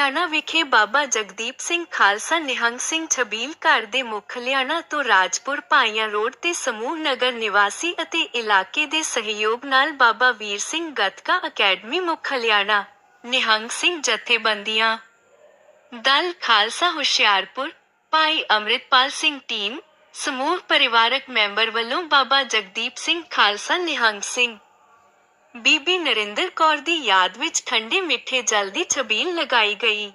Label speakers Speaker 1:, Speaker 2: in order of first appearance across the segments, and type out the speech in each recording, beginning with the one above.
Speaker 1: ਲਿਆਣਾ ਵਿਖੇ ਬਾਬਾ ਜਗਦੀਪ ਸਿੰਘ ਖਾਲਸਾ ਨਿਹੰਗ ਸਿੰਘ ਛਬੀਲ ਘਰ ਦੇ ਮੁੱਖ ਲਿਆਣਾ ਤੋਂ ਰਾਜਪੁਰ ਭਾਈਆਂ ਰੋਡ ਤੇ ਸਮੂਹ ਨਗਰ ਨਿਵਾਸੀ ਅਤੇ ਇਲਾਕੇ ਦੇ ਸਹਿਯੋਗ ਨਾਲ ਬਾਬਾ ਵੀਰ ਸਿੰਘ ਗਤਕਾ ਅਕੈਡਮੀ ਮੁੱਖ ਲਿਆਣਾ ਨਿਹੰਗ ਸਿੰਘ ਜਥੇਬੰਦੀਆਂ। ਦਲ ਖਾਲਸਾ ਹੁਸ਼ਿਆਰਪੁਰ, ਭਾਈ ਅੰਮ੍ਰਿਤਪਾਲ ਸਿੰਘ ਟੀਮ, ਸਮੂਹ ਪਰਿਵਾਰਕ ਮੈਂਬਰ ਵੱਲੋਂ ਬਾਬਾ ਜਗਦੀਪ ਸਿੰਘ ਖਾਲਸਾ ਨਿਹੰਗ ਸਿੰਘ ਬੀਬੀ ਨਰਿੰਦਰ ਕੌਰ ਦੀ ਯਾਦ ਵਿੱਚ ਠੰਡੇ ਮਿੱਠੇ ਜਲ ਦੀ ਛਬੀਲ ਲਗਾਈ ਗਈ।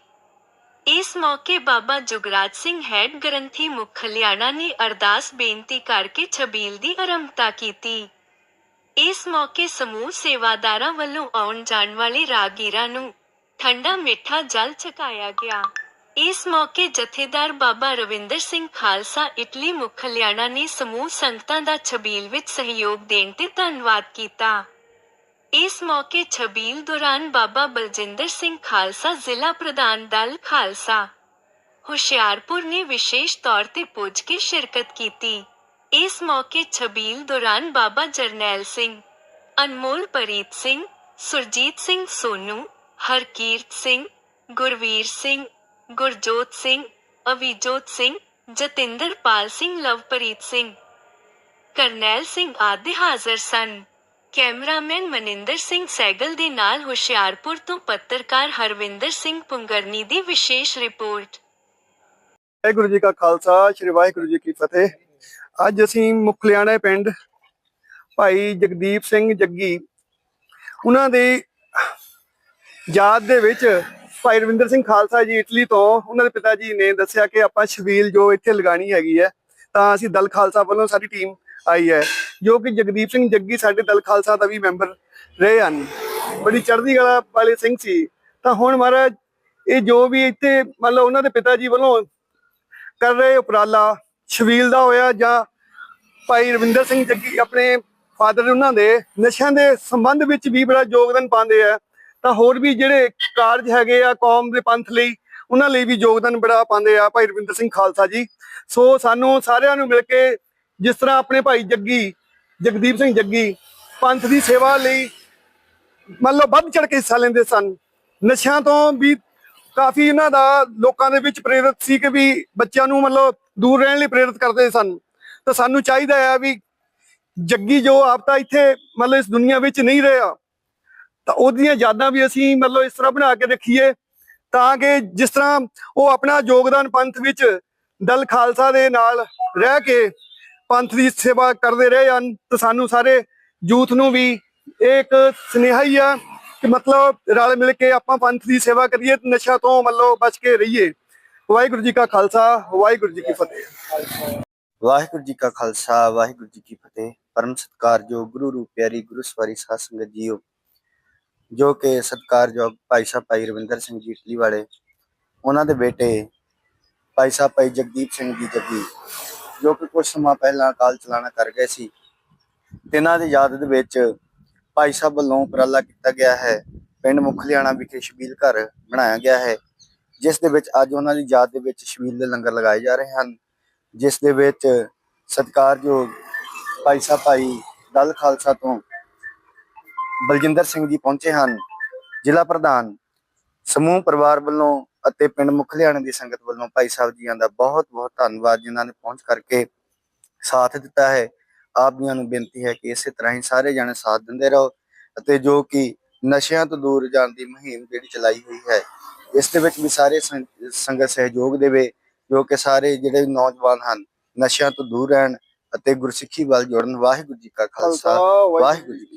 Speaker 1: ਇਸ ਮੌਕੇ ਬਾਬਾ ਜੁਗਰਾਜ ਸਿੰਘ ਹੈਡ ਗ੍ਰੰਥੀ ਮੁੱਖ ਹਲਿਆਣਾ ਨੇ ਅਰਦਾਸ ਬੇਨਤੀ ਕਰਕੇ ਛਬੀਲ ਦੀ ਆਰੰਭਤਾ ਕੀਤੀ। ਇਸ ਮੌਕੇ ਸਮੂਹ ਸੇਵਾਦਾਰਾਂ ਵੱਲੋਂ ਆਉਣ ਜਾਣ ਵਾਲੇ ਰਾਗੀਰਾਂ ਨੂੰ ਠੰਡਾ ਮਿੱਠਾ ਜਲ ਛਕਾਇਆ ਗਿਆ। ਇਸ ਮੌਕੇ ਜਥੇਦਾਰ ਬਾਬਾ ਰਵਿੰਦਰ ਸਿੰਘ ਖਾਲਸਾ ਇਟਲੀ ਮੁੱਖ ਹਲਿਆਣਾ ਨੇ ਸਮੂਹ ਸੰਗਤਾਂ ਦਾ ਛਬੀਲ ਵਿੱਚ ਸਹਿਯੋਗ ਦੇਣ ਤੇ ਧੰਨਵਾਦ ਕੀਤਾ। ਇਸ ਮੌਕੇ ਛਬੀਲ ਦੌਰਾਨ ਬਾਬਾ ਬਲਜਿੰਦਰ ਸਿੰਘ ਖਾਲਸਾ ਜ਼ਿਲ੍ਹਾ ਪ੍ਰਧਾਨ ਦਲ ਖਾਲਸਾ ਹੁਸ਼ਿਆਰਪੁਰ ਨੇ ਵਿਸ਼ੇਸ਼ ਤੌਰ ਤੇ ਪੁੱਜ ਕੇ ਸ਼ਿਰਕਤ ਕੀਤੀ। ਇਸ ਮੌਕੇ ਛਬੀਲ ਦੌਰਾਨ ਬਾਬਾ ਜਰਨੈਲ ਸਿੰਘ, ਅਨਮੋਲ ਪਰੀਤ ਸਿੰਘ, ਸੁਰਜੀਤ ਸਿੰਘ ਸੋਨੂ, ਹਰਕੀਰਤ ਸਿੰਘ, ਗੁਰਵੀਰ ਸਿੰਘ, ਗੁਰਜੋਤ ਸਿੰਘ, ਅਵੀਜੋਤ ਸਿੰਘ, ਜਤਿੰਦਰਪਾਲ ਸਿੰਘ, ਲਵਪ੍ਰੀਤ ਸਿੰਘ, ਕਰਨੈਲ ਸਿੰਘ ਆਦਿ ਹਾਜ਼ਰ ਸਨ। ਕੈਮਰਾਮੈਨ ਮਨਿੰਦਰ ਸਿੰਘ ਸੈਗਲ ਦੇ ਨਾਲ ਹੁਸ਼ਿਆਰਪੁਰ ਤੋਂ ਪੱਤਰਕਾਰ ਹਰਵਿੰਦਰ ਸਿੰਘ ਪੁੰਗਰਨੀ ਦੀ ਵਿਸ਼ੇਸ਼ ਰਿਪੋਰਟ।
Speaker 2: ਵਾਹਿਗੁਰੂ ਜੀ ਕਾ ਖਾਲਸਾ, ਸ੍ਰੀ ਵਾਹਿਗੁਰੂ ਜੀ ਕੀ ਫਤਿਹ। ਅੱਜ ਅਸੀਂ ਮੁਖਲਿਆਣੇ ਪਿੰਡ ਭਾਈ ਜਗਦੀਪ ਸਿੰਘ ਜੱਗੀ, ਉਹਨਾਂ ਦੀ ਯਾਦ ਦੇ ਵਿੱਚ ਭਾਈ ਰਵਿੰਦਰ ਸਿੰਘ ਖਾਲਸਾ ਜੀ ਇਟਲੀ ਤੋਂ ਉਹਨਾਂ ਦੇ ਪਿਤਾ ਜੀ ਨੇ ਦੱਸਿਆ ਕਿ ਆਪਾਂ ਛਬੀਲ ਜੋ ਇੱਥੇ ਲਗਾਣੀ ਹੈਗੀ ਹੈ, ਤਾਂ ਅਸੀਂ ਦਲ ਖਾਲਸਾ ਵੱਲੋਂ ਸਾਡੀ ਟੀਮ ਆਈ ਹੈ। ਜੋ ਕਿ ਜਗਦੀਪ ਸਿੰਘ ਜੱਗੀ ਸਾਡੇ ਦਲ ਖਾਲਸਾ ਦਾ ਵੀ ਮੈਂਬਰ ਰਹੇ ਹਨ। ਬੜੀ ਚੜ੍ਹਦੀ ਕਲਾ ਵਾਲੇ ਸਿੰਘ ਸੀ। ਤਾਂ ਹੁਣ ਮਹਾਰਾਜ, ਇਹ ਜੋ ਵੀ ਇੱਥੇ ਮਤਲਬ ਉਹਨਾਂ ਦੇ ਪਿਤਾ ਜੀ ਵੱਲੋਂ ਕਰ ਰਹੇ ਉਪਰਾਲਾ, ਛਬੀਲ ਦਾ ਹੋਇਆ ਜਾਂ ਭਾਈ ਰਵਿੰਦਰ ਸਿੰਘ ਜੱਗੀ ਆਪਣੇ ਫਾਦਰ ਉਹਨਾਂ ਦੇ, ਨਸ਼ਿਆਂ ਦੇ ਸੰਬੰਧ ਵਿੱਚ ਵੀ ਬੜਾ ਯੋਗਦਾਨ ਪਾਉਂਦੇ ਆ। ਤਾਂ ਹੋਰ ਵੀ ਜਿਹੜੇ ਕਾਰਜ ਹੈਗੇ ਆ ਕੌਮ ਦੇ ਪੰਥ ਲਈ, ਉਹਨਾਂ ਲਈ ਵੀ ਯੋਗਦਾਨ ਬੜਾ ਪਾਉਂਦੇ ਆ ਭਾਈ ਰਵਿੰਦਰ ਸਿੰਘ ਖਾਲਸਾ ਜੀ। ਸੋ ਸਾਨੂੰ ਸਾਰਿਆਂ ਨੂੰ ਮਿਲ ਕੇ ਜਿਸ ਤਰ੍ਹਾਂ ਆਪਣੇ ਭਾਈ ਜੱਗੀ ਜਗਦੀਪ ਸਿੰਘ ਜੱਗੀ ਪੰਥ ਦੀ ਸੇਵਾ ਲਈ ਮੰਨ ਲਓ ਵੱਧ ਚੜ ਕੇ ਹਿੱਸਾ ਲੈਂਦੇ ਸਨ। ਨਸ਼ਿਆਂ ਤੋਂ ਵੀ ਕਾਫੀ ਇਹਨਾਂ ਦਾ ਲੋਕਾਂ ਦੇ ਵਿੱਚ ਪ੍ਰੇਰਿਤ ਸੀ ਕਿ ਵੀ ਬੱਚਿਆਂ ਨੂੰ ਮਤਲਬ ਦੂਰ ਰਹਿਣ ਲਈ ਪ੍ਰੇਰਿਤ ਕਰਦੇ ਸਨ। ਤਾਂ ਸਾਨੂੰ ਚਾਹੀਦਾ ਹੈ ਵੀ ਜੱਗੀ ਜੋ ਆਪ ਤਾਂ ਇੱਥੇ ਮਤਲਬ ਇਸ ਦੁਨੀਆ ਵਿੱਚ ਨਹੀਂ ਰਿਹਾ, ਤਾਂ ਉਹਦੀਆਂ ਯਾਦਾਂ ਵੀ ਅਸੀਂ ਮਤਲਬ ਇਸ ਤਰ੍ਹਾਂ ਬਣਾ ਕੇ ਰੱਖੀਏ ਤਾਂ ਕਿ ਜਿਸ ਤਰ੍ਹਾਂ ਉਹ ਆਪਣਾ ਯੋਗਦਾਨ ਪੰਥ ਵਿੱਚ ਦਲ ਖਾਲਸਾ ਦੇ ਨਾਲ ਰਹਿ ਕੇ ਪੰਥ ਦੀ ਸੇਵਾ ਕਰਦੇ ਰਹੇ ਹਨ ਤਾਂ ਸਾਨੂੰ ਸਾਰੇ ਯੂਥ ਨੂੰ ਵੀ ਇਹ ਇੱਕ ਸੁਨੇਹਾ ਹੀ ਆ ਕਿ ਮਤਲਬ ਰਲ ਮਿਲ ਕੇ ਆਪਾਂ ਪੰਥ ਦੀ ਸੇਵਾ ਕਰੀਏ ਤੇ ਨਸ਼ਾ ਤੋਂ ਮਤਲਬ ਬਚ ਕੇ ਰਹੀਏ। ਵਾਹਿਗੁਰੂ ਜੀ ਕਾ ਖਾਲਸਾ, ਵਾਹਿਗੁਰੂ ਜੀ ਕੀ ਫਤਿਹ।
Speaker 3: ਵਾਹਿਗੁਰੂ ਜੀ ਕਾ ਖਾਲਸਾ, ਵਾਹਿਗੁਰੂ ਜੀ ਕੀ ਫਤਿਹ। ਪਰਮ ਸਤਿਕਾਰਯੋਗ ਗੁਰੂ ਰੂਪ ਪਿਆਰੀ ਗੁਰੂ ਸਵਾਰੀ ਸਾਧ ਸੰਗਤ ਜੀਓ, ਜੋ ਕਿ ਸਤਿਕਾਰਯੋਗ ਭਾਈ ਸਾਹਿਬ ਭਾਈ ਰਵਿੰਦਰ ਸਿੰਘ ਜੀ ਇਟਲੀ ਵਾਲੇ, ਉਹਨਾਂ ਦੇ ਬੇਟੇ ਭਾਈ ਸਾਹਿਬ ਭਾਈ ਜਗਦੀਪ ਸਿੰਘ ਜੀ ਜੱਗੀ ਜੋ ਕਿ ਕੁਝ ਸਮਾਂ ਪਹਿਲਾਂ ਕਾਲ ਚਲਾਣਾ ਕਰ ਗਏ ਸੀ, ਤਿੰਨਾਂ ਦੀ ਯਾਦ ਦੇ ਵਿੱਚ ਭਾਈ ਸਾਹਿਬ ਵੱਲੋਂ ਉਪਰਾਲਾ ਕੀਤਾ ਗਿਆ ਹੈ। ਪਿੰਡ ਮੁਖਲਿਆਣਾ ਵਿਖੇ ਸ਼ਬੀਲ ਘਰ ਬਣਾਇਆ ਗਿਆ ਹੈ, ਜਿਸ ਦੇ ਵਿੱਚ ਅੱਜ ਉਹਨਾਂ ਦੀ ਯਾਦ ਦੇ ਵਿੱਚ ਸ਼ਬੀਲ ਦੇ ਲੰਗਰ ਲਗਾਏ ਜਾ ਰਹੇ ਹਨ, ਜਿਸ ਦੇ ਵਿੱਚ ਸਤਿਕਾਰਯੋਗ ਭਾਈ ਸਾਹਿਬ, ਭਾਈ ਦਲ ਖਾਲਸਾ ਤੋਂ ਬਲਜਿੰਦਰ ਸਿੰਘ ਜੀ ਪਹੁੰਚੇ ਹਨ। ਜ਼ਿਲ੍ਹਾ ਪ੍ਰਧਾਨ ਸਮੂਹ ਪਰਿਵਾਰ ਵੱਲੋਂ ਅਤੇ ਪਿੰਡ ਮੁਖਲਿਆਣੇ ਦੀ ਸੰਗਤ ਵੱਲੋਂ ਭਾਈ ਸਾਹਿਬ ਜੀਆਂ ਦਾ ਬਹੁਤ ਬਹੁਤ ਧੰਨਵਾਦ ਜਿਨ੍ਹਾਂ ਨੇ ਪਹੁੰਚ ਕਰਕੇ ਸਾਥ ਦਿੱਤਾ ਹੈ। ਆਪ ਜੀਆਂ ਨੂੰ ਬੇਨਤੀ ਹੈ ਕਿ ਇਸੇ ਤਰ੍ਹਾਂ ਹੀ ਸਾਰੇ ਜਣੇ ਸਾਥ ਦਿੰਦੇ ਰਹੋ ਅਤੇ ਜੋ ਕਿ ਨਸ਼ਿਆਂ ਤੋਂ ਦੂਰ ਜਾਣ ਦੀ ਮੁਹਿੰਮ ਜਿਹੜੀ ਚਲਾਈ ਹੋਈ ਹੈ ਇਸ ਦੇ ਵਿੱਚ ਵੀ ਸਾਰੇ ਸੰਗਤ ਸਹਿਯੋਗ ਦੇਵੇ ਜੋ ਕਿ ਸਾਰੇ ਜਿਹੜੇ ਨੌਜਵਾਨ ਹਨ ਨਸ਼ਿਆਂ ਤੋਂ ਦੂਰ ਰਹਿਣ ਅਤੇ ਗੁਰਸਿੱਖੀ ਵੱਲ ਜੁੜਨ। ਵਾਹਿਗੁਰੂ ਜੀ ਕਾ ਖਾਲਸਾ ਵਾਹਿਗੁਰੂ ਜੀ